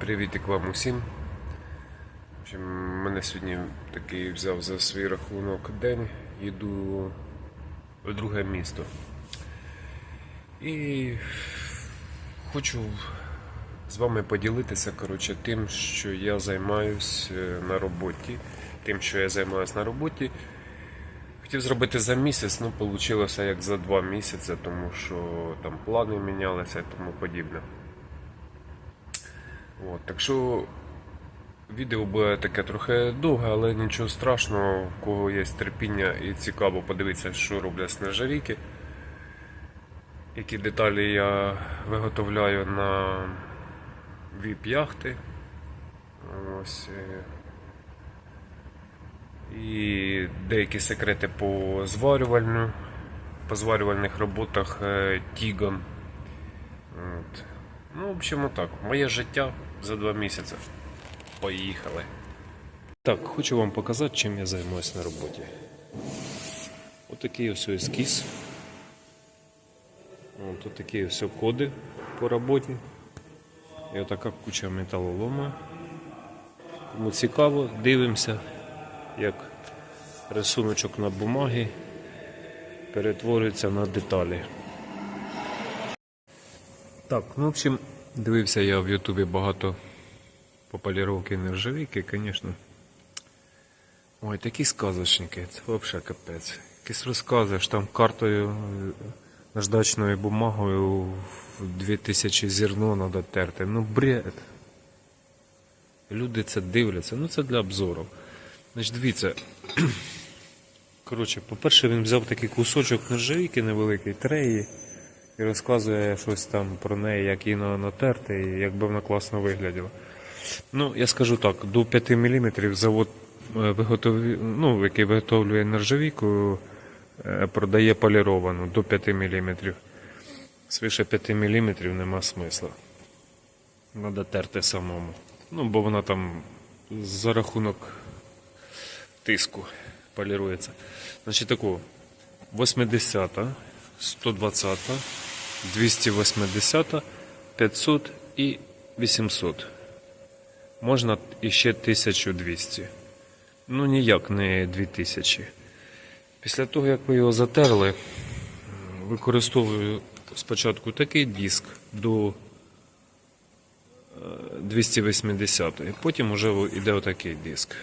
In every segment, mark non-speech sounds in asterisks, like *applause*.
Привітик вам усім. В мене сьогодні такий взяв за свій рахунок день. Їду в друге місто. І хочу з вами поділитися коротше, тим, що я займаюсь е, на роботі. Тим, що я займаюсь на роботі. Хотів зробити за місяць, ну вийшло як за два місяці, тому що там плани мінялися і тому подібне. От, так що відео буде таке трохи довге, але нічого страшного, у кого є терпіння і цікаво подивитися, що роблять снежавіки, які деталі я виготовляю на віп-яхти. Ось. е, І деякі секрети по зварювальню, по зварювальних роботах е, Тіган. Ну, в общем, так. Моє життя за два місяці. Поїхали. Так, хочу вам показати, чим я займаюся на роботі. Отакий ось ескіз. Тут такі ось коди по роботі. І отака куча металолома. Кому цікаво, дивимося, як рисуночок на бумагі перетворюється на деталі. Так, ну в общем, дивився я в Ютубі багато по нержавійки, звісно. Ой, такі сказочники, це взагалі капець. Якісь розказуєш там картою е, наждачною бумагою в 2000 зерно треба терти. Ну бред. Люди це дивляться, ну це для обзору. Значить, дивіться. *clears throat* Коротше, по-перше, він взяв такий кусочок нержавійки невеликий, треї, і розказує щось там про неї, як її натерти, і як би вона класно вигляділа. Ну, я скажу так, до 5 мм завод, е, ну, який виготовлює нержавійку, е, продає поліровану до 5 мм. Свише 5 мм нема смисла. Треба терти самому. Ну, бо вона там за рахунок тиску полірується. Значить таку 80, 120, 280, 500 і 800. Можна іще 1200. Ну ніяк не 2000. Після того, як ви його затерли, використовую спочатку такий диск до е, 280, потім вже йде отакий диск.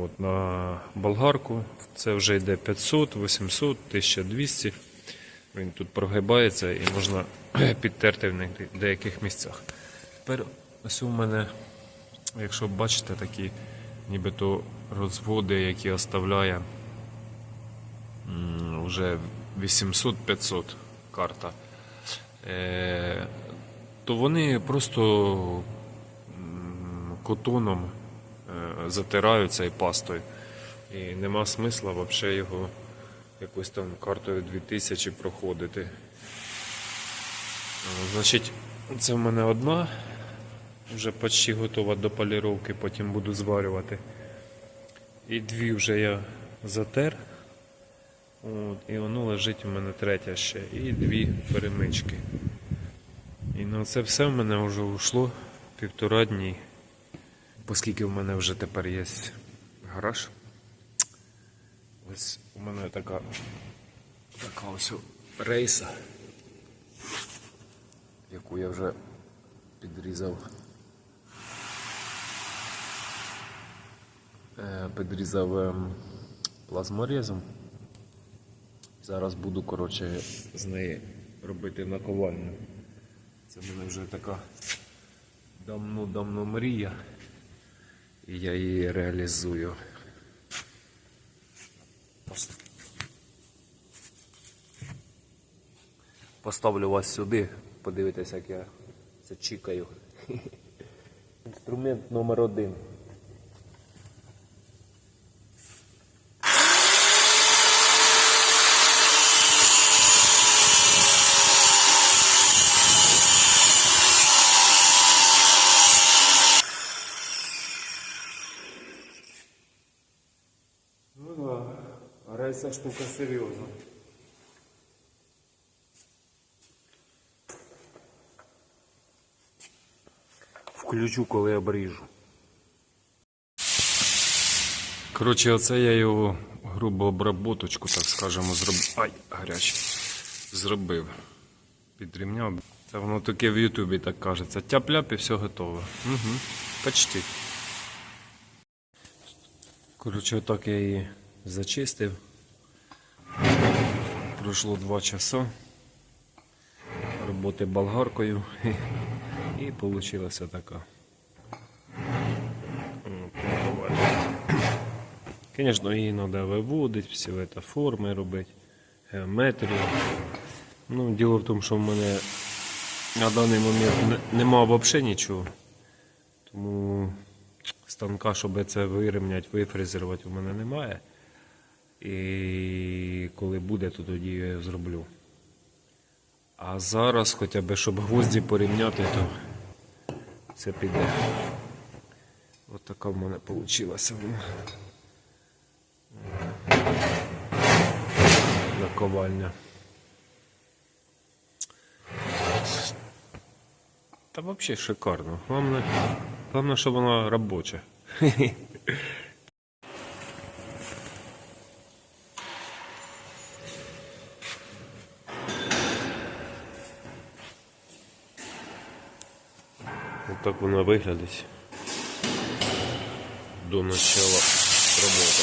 От, на болгарку це вже йде 500, 800, 1200. Він тут прогибається і можна *clears throat* підтерти в деяких місцях. Тепер ось у мене, якщо бачите, такі нібито розводи, які оставляє вже 800-500 карта, е, то вони просто котоном е, затираються і пастою. І нема смисла взагалі його якось там картою 2000 проходити. Значить, це в мене одна, вже почти готова до поліровки, потім буду зварювати. І дві вже я затер. От, і воно лежить у мене третя ще. І дві перемички. І на це все в мене вже ушло півтора дні. Оскільки в мене вже тепер є гараж. Ось у мене така, така ось рейса, яку я вже підрізав. Е, Підрізав ем, плазморезом. Зараз буду, коротше, з неї робити наковальню. Це в мене вже така давно-давно мрія. І я її реалізую. Пос- Поставлю вас сюди, подивитися, як я це чікаю. *laughs* Інструмент номер один. Рейса штука серйозна. включу, коли обріжу. Коротше, оце я його грубо обработочку, так скажемо, зробив. Ай, гарячий. Зробив. Підрівняв. Та воно таке в Ютубі так кажеться. Тяп-ляп і все готово. Угу. Почти. Коротше, отак я її зачистив. Пройшло два часа. Роботи болгаркою. І вийшла така. Звісно, її треба виводити, всі це форми робити, геометрію. Ну, діло в тому, що в мене на даний момент не- нема взагалі нічого. Тому станка, щоб це вирівняти, вифрезерувати, у мене немає. І коли буде, то тоді я зроблю. А зараз, хоча б, щоб гвозді порівняти, то це піде. Ось така в мене вийшла. Наковальня. Та взагалі шикарно. Головне, головне, щоб вона робоча. *laughs* так вона виглядить до начала роботи.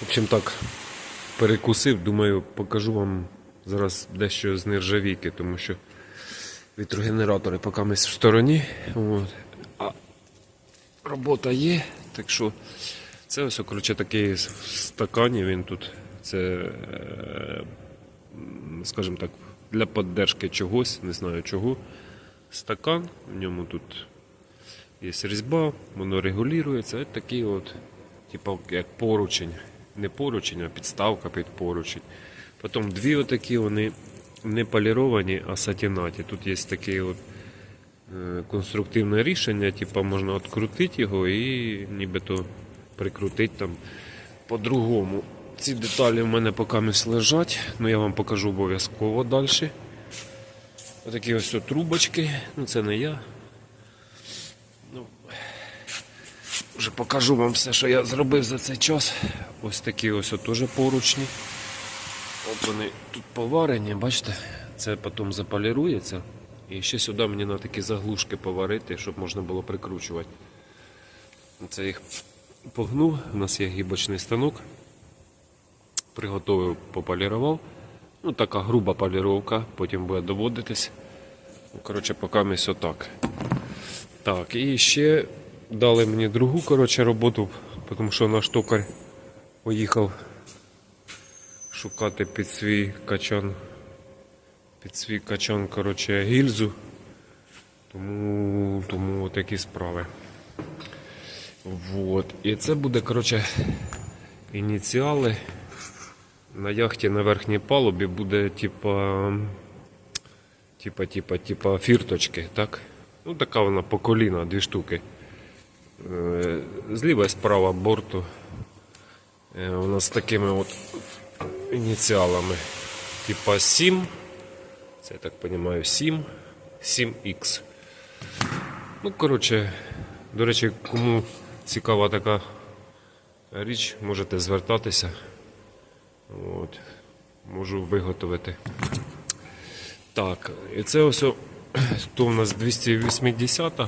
В общем так, перекусив, думаю, покажу вам зараз дещо з нержавійки, тому що вітрогенератори поки ми в стороні. От. А робота є, так що це ось, коротше, такий в стакані він тут. Це, е, скажімо так, для поддержки чогось, не знаю чого. Стакан, в ньому тут є різьба, воно регулюється. Ось такий от, типу, як поручень. Не поручень, а підставка під поручень. Потім дві отакі, вони не поліровані, а сатінаті. Тут є таке от, е, конструктивне рішення, типу, можна відкрутити його і нібито прикрутити там по-другому. Ці деталі в мене поки лежать, але я вам покажу обов'язково далі. Отакі ось тут трубочки, ну це не я. Ну, вже покажу вам все, що я зробив за цей час. Ось такі ось от теж поручні. От вони тут поварені, бачите, це потім заполірується. І ще сюди мені на такі заглушки поварити, щоб можна було прикручувати. Це їх погнув, у нас є гібочний станок. Приготовив, пополірував. Ну, така груба поліровка, потім буде доводитись. Ну, коротше, поки ми отак. Так, і ще дали мені другу коротше, роботу, тому що наш токар поїхав шукати під свій качан. Під свій качан, коротше, гільзу. Тому, тому такі справи. Вот. І це буде, коротше, ініціали. На яхті на верхній палубі буде типа. Типа, типа, типа фірточки, так? Ну, така вона по коліна, дві штуки. Е, Зліва і справа борту. Е, У нас з такими от ініціалами. Типа 7. Це я так розумію, 7. 7X. Ну, коротше, до речі, кому цікава така річ, можете звертатися. От. Можу виготовити. Так, і це ось то у нас 280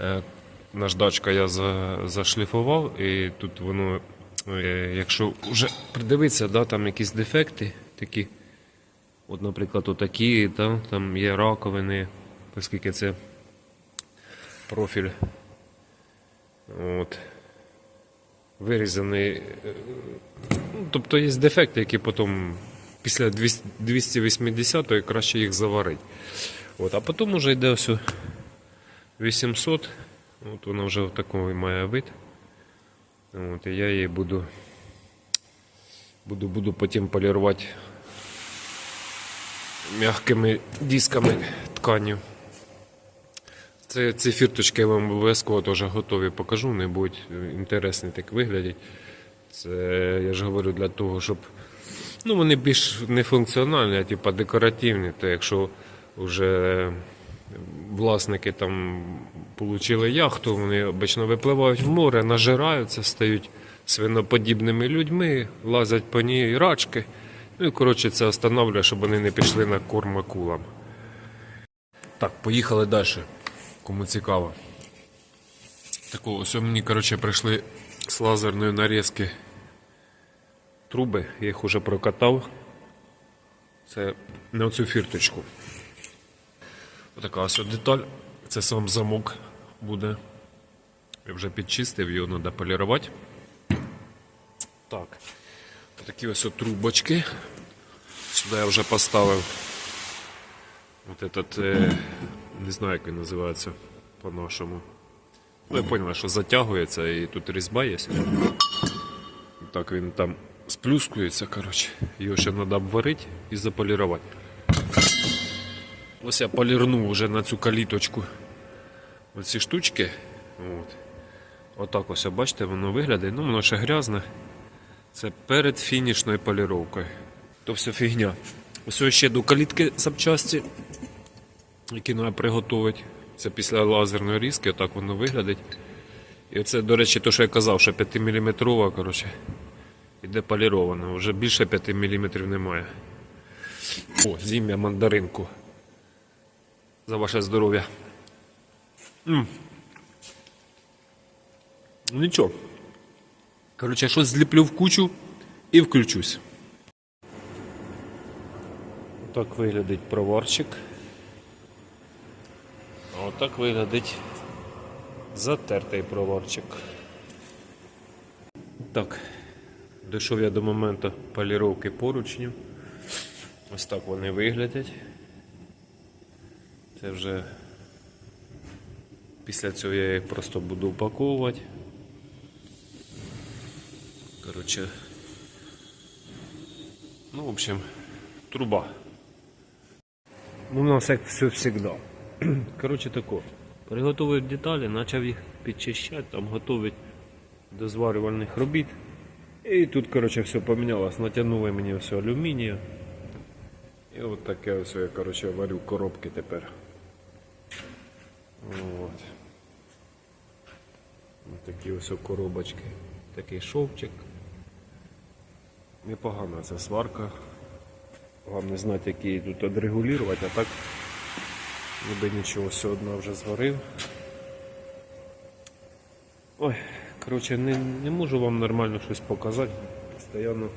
е, наждачка я за, зашліфував, і тут воно, е, якщо вже придивитися, да, там якісь дефекти такі. От, наприклад, отакі, да, там є раковини, оскільки це профіль. От. Вирізаний. е, Ну, тобто є дефекти, які потім після 200 280 краще їх заварити. От, а потім вже йде ось 800. От вона вже в має вид. От, і я її буду, буду, буду потім полірувати м'якими дисками тканю. Це, ці фірточки я вам обов'язково теж готові покажу, вони будуть інтересні так виглядять. Це я ж говорю для того, щоб ну, вони більш не функціональні, а типа декоративні, то якщо вже власники там отримали яхту, вони обично випливають в море, нажираються, стають свиноподібними людьми, лазять по ній рачки. Ну і коротше це останавливає, щоб вони не пішли на корм акулам. Так, поїхали далі. Кому цікаво. Такого, ось мені, коротше, прийшли з лазерної нарізки труби, я їх уже прокатав. Це на оцю фірточку. Отака ось деталь. Це сам замок буде. Я вже підчистив, його треба полірувати. Так. Такі ось трубочки. Сюди я вже поставив. От этот, е, не знаю, як він називається по-нашому. Ну, я поняла, що затягується і тут різьба є. Так він там сплюскується, коротше. Його ще треба обварити і заполірувати. Ось я полірнув вже на цю каліточку оці штучки. От. Отак ось, бачите, воно виглядає. Ну, воно ще грязне. Це перед фінішною поліровкою. То все фігня. Ось ще до калітки запчасті, які треба приготувати. Це після лазерної різки, отак воно виглядить. І це, до речі, то, що я казав, що 5 мм, коротше, іде поліровано. Вже більше 5 мм немає. О, зім'я мандаринку. За ваше здоров'я. Нічого. Коротше, щось зліплю в кучу і включусь. Так виглядить проварчик. Отак виглядить затертий проварчик. Так, дійшов я до моменту поліровки поручнів. Ось так вони виглядять. Це вже після цього я їх просто буду упаковувати. Коротше, ну, в общем, труба. Ну, у нас як все завжди. *clears throat* Коротше тако. Приготовив деталі, почав їх підчищати, там готувати до зварювальних робіт. І тут, коротше, все помінялось. Натягнули мені все алюмінію. І от таке ось я, коротше, варю коробки тепер. От. Ось такі ось коробочки. Такий шовчик. Непогана ця сварка. Вам не знати, як її тут відрегулювати, а так ніби нічого одно вже зварив. Ой, коротше, не, не можу вам нормально щось показати. Постоянно,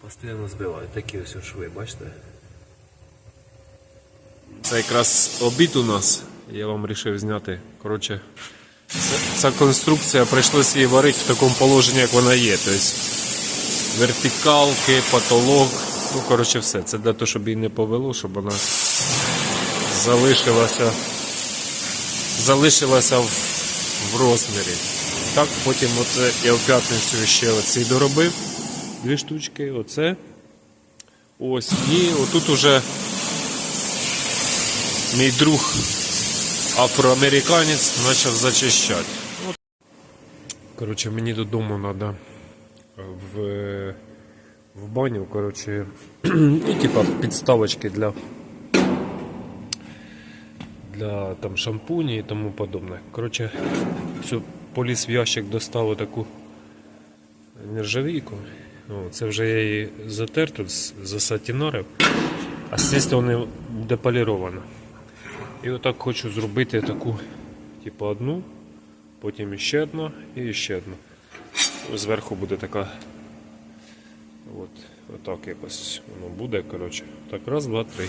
постоянно збиваю. Такі ось шви, бачите? Це якраз обід у нас. Я вам вирішив зняти. Коротше, ця конструкція прийшлося її варити в такому положенні, як вона є. Тобто вертикалки, потолок. Ну, коротше, все. Це для того, щоб її не повело, щоб вона залишилася, залишилася в, в розмірі. Так, потім оце я в п'ятницю ще оцей доробив. Дві штучки, оце. Ось. І отут уже мій друг афроамериканець почав зачищати. Коротше, мені додому треба в, в баню, коротше, *clears throat* ну, типа підставочки для, для там, шампуні і тому подобне. Коротше, все, поліз в ящик достав таку нержавійку. О, це вже я її затер тут, з- засатінарив, а з цієї сторони буде поліровано. І отак хочу зробити таку, типу одну, потім ще одну і ще одну. Зверху буде така. От, отак якось воно буде, коротше. Так, раз, два, три.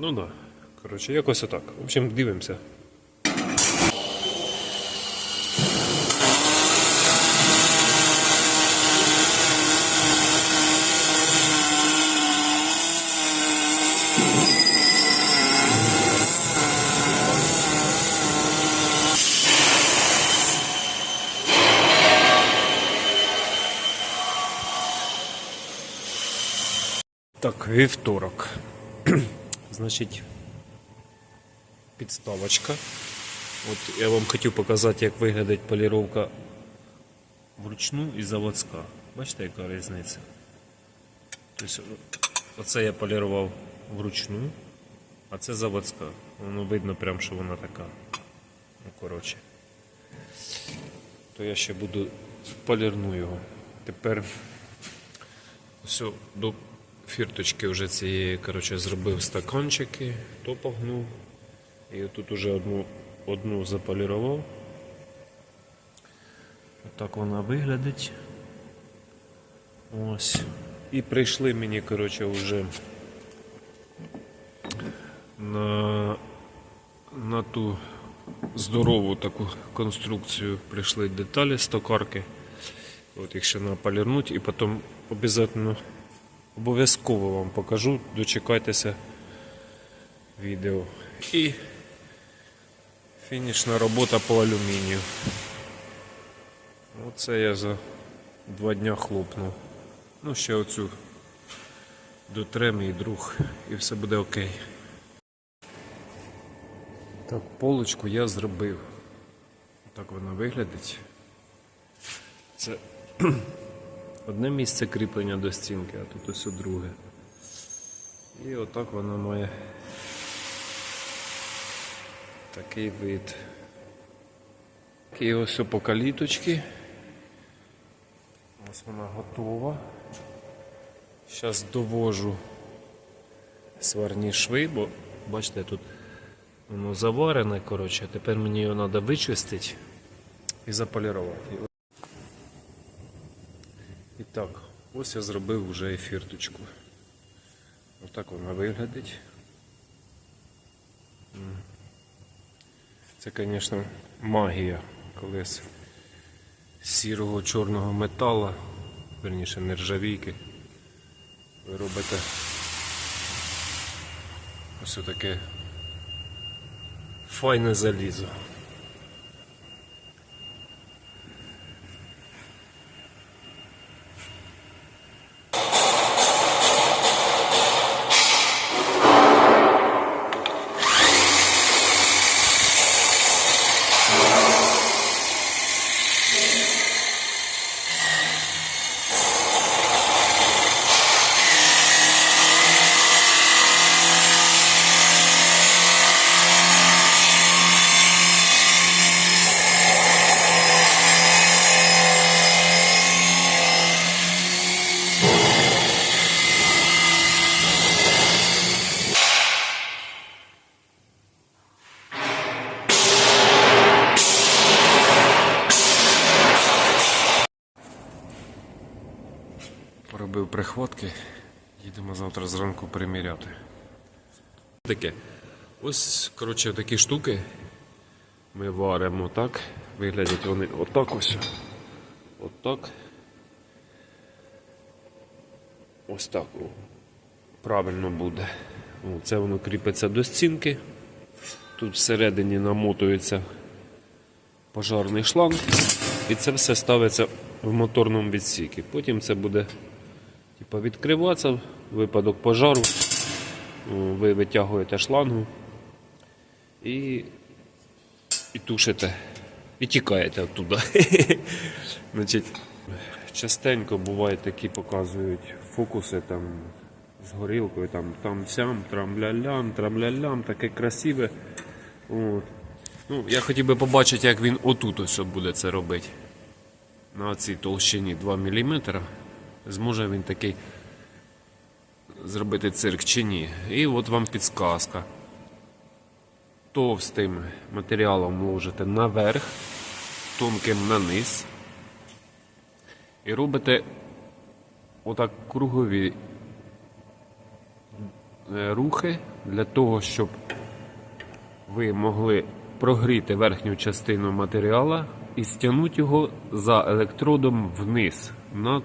Ну да. Коротше, якось отак. В общем, дивимося. Так, вівторок. Значить, підставочка. От я вам хотів показати, як виглядить поліровка вручну і заводська. Бачите, яка різниця? Тобто, оце я полірував вручну, а це заводська. Воно видно прям, що вона така. Ну, коротше. То я ще буду полірну його. Тепер все, до фірточки вже цієї, коротше, зробив стаканчики, то погнув. І тут уже одну, одну заполірував. Отак вона виглядить. Ось. І прийшли мені, коротше, вже на, на ту здорову таку конструкцію прийшли деталі з токарки. От їх ще треба полірнути і потім обов'язково обов'язково вам покажу. Дочекайтеся відео. І фінішна робота по алюмінію. Оце я за два дня хлопнув. Ну, ще оцю дотре мій друг і все буде окей. Так, полочку я зробив. Так вона виглядить. Це одне місце кріплення до стінки, а тут ось друге. І отак вона має такий вид. І ось по каліточки. Ось вона готова. Зараз довожу сварні шви, бо бачите, тут воно заварене, коротше, тепер мені його треба вичистити і заполірувати. І так, ось я зробив вже ефірточку. Отак вона виглядить. Це, звісно, магія, коли з сірого чорного металу, верніше нержавійки, ви робите ось таке файне залізо. Коротше, такі штуки ми варимо так. Виглядять вони отак ось. Отак. Ось так. Правильно буде. Це воно кріпиться до стінки. Тут всередині намотується пожарний шланг. І це все ставиться в моторному відсікі. Потім це буде типу, відкриватися випадок пожару. Ви витягуєте шлангу і, і тушите. І тікаєте оттуда. *laughs* Значить, частенько бувають такі показують фокуси там з горілкою, там там сям, трамлялям, трамлялям, таке красиве. От. Ну, я хотів би побачити, як він отут ось буде це робити. На цій толщині 2 мм. Зможе він такий зробити цирк чи ні. І от вам підсказка. Товстим матеріалом ложите наверх, тонким на низ. І робите отак кругові е, рухи для того, щоб ви могли прогріти верхню частину матеріала і стягнути його за електродом вниз на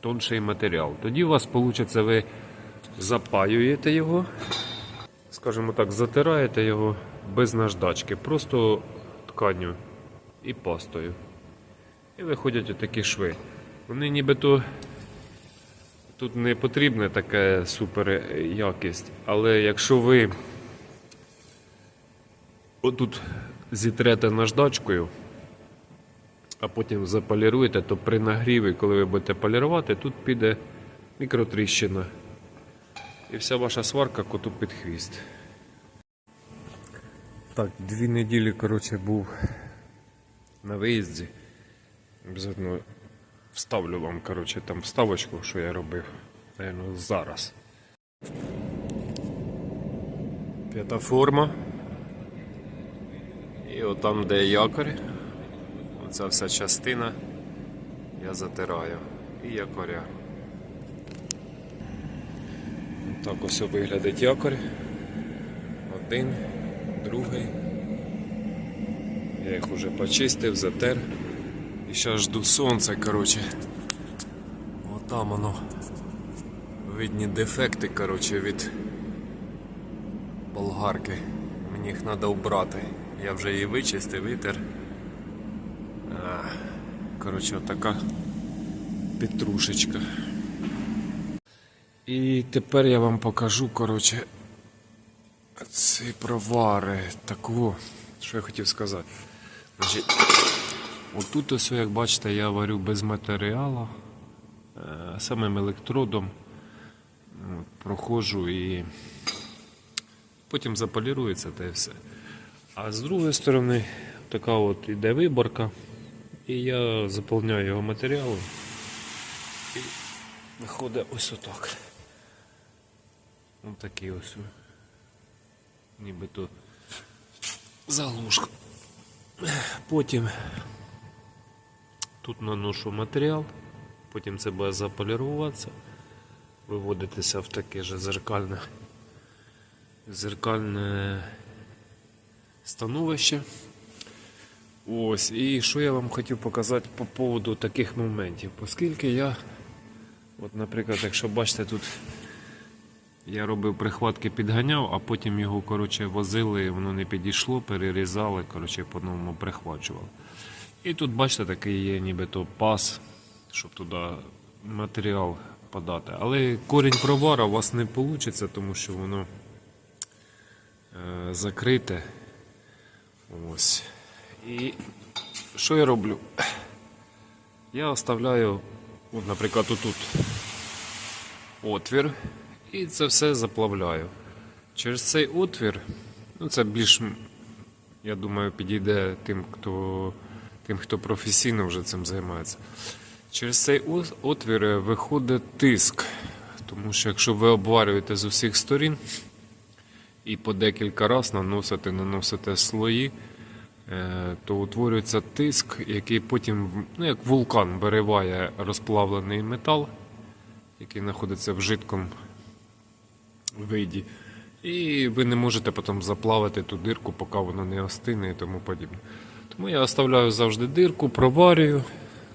тонший матеріал. Тоді у вас вийде, ви запаюєте його, скажімо так, затираєте його без наждачки, просто тканню і пастою. І виходять отакі шви. Вони нібито тут не потрібна така супер якість, але якщо ви отут зітрете наждачкою, а потім заполіруєте, то при нагріві, коли ви будете полірувати, тут піде мікротріщина. І вся ваша сварка коту під хвіст. Так, дві неділі, коротше, був на виїзді. Обязательно вставлю вам, коротше, там вставочку, що я робив. Наверно, зараз. П'ята форма. І отам, де якорь, оця вся частина я затираю. І якоря. Так ось виглядить якорь. Один, другий. Я їх уже почистив, затер. І зараз жду сонця, коротше. Отам воно. Видні дефекти, коротше, від болгарки. Мені їх треба убрати. Я вже її вичистив, витер. Коротше, отака петрушечка. І тепер я вам покажу, коротше, ці провари. Таку, що я хотів сказати. Значить, отут ось, як бачите, я варю без матеріалу, е, самим електродом. Проходжу і потім заполірується та і все. А з другої сторони, така от іде виборка, і я заповняю його матеріалом. І виходить ось отак. Ось такий ось. Нібито заглушка. Потім тут наношу матеріал, потім це буде заполіруватися, виводитися в таке же зеркальне, зеркальне становище. Ось, і що я вам хотів показати по поводу таких моментів. Оскільки я, от, наприклад, якщо бачите, тут я робив прихватки, підганяв, а потім його коротше, возили, воно не підійшло, перерізали, коротше, по-новому прихвачували. І тут, бачите, такий є нібито пас, щоб туди матеріал подати. Але корінь провара у вас не вийде, тому що воно е, закрите. Ось. І що я роблю? Я оставляю, от, наприклад, отут отвір і це все заплавляю. Через цей отвір, ну це більш, я думаю, підійде тим, хто, тим, хто професійно вже цим займається. Через цей отвір виходить тиск. Тому що якщо ви обварюєте з усіх сторін і по декілька разів наносите, наносите слої, е, то утворюється тиск, який потім, ну як вулкан, вириває розплавлений метал, який знаходиться в жидкому виді. І ви не можете потім заплавити ту дирку, поки воно не остине і тому подібне. Тому я оставляю завжди дирку, проварюю,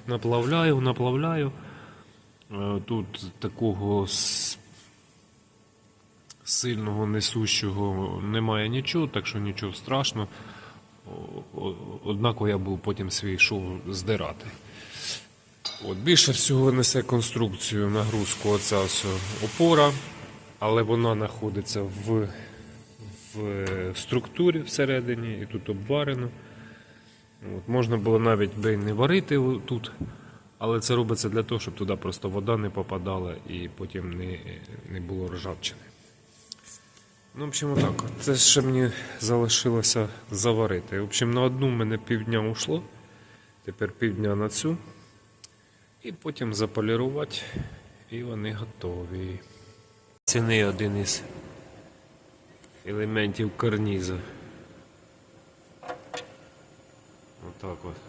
наплавляю, наплавляю. Е, Тут такого сильного несущого немає нічого, так що нічого страшного. Однаково я був потім свій шов здирати. От, більше всього несе конструкцію нагрузку оця ось опора, але вона знаходиться в, в структурі всередині і тут обварено. От, можна було навіть би не варити тут, але це робиться для того, щоб туди просто вода не попадала і потім не, не було ржавчини. Ну, в общем, отак. Це ще мені залишилося заварити. В общем, на одну в мене півдня ушло. Тепер півдня на цю. І потім заполірувати, і вони готові. Ціни один із елементів карніза. Отак от.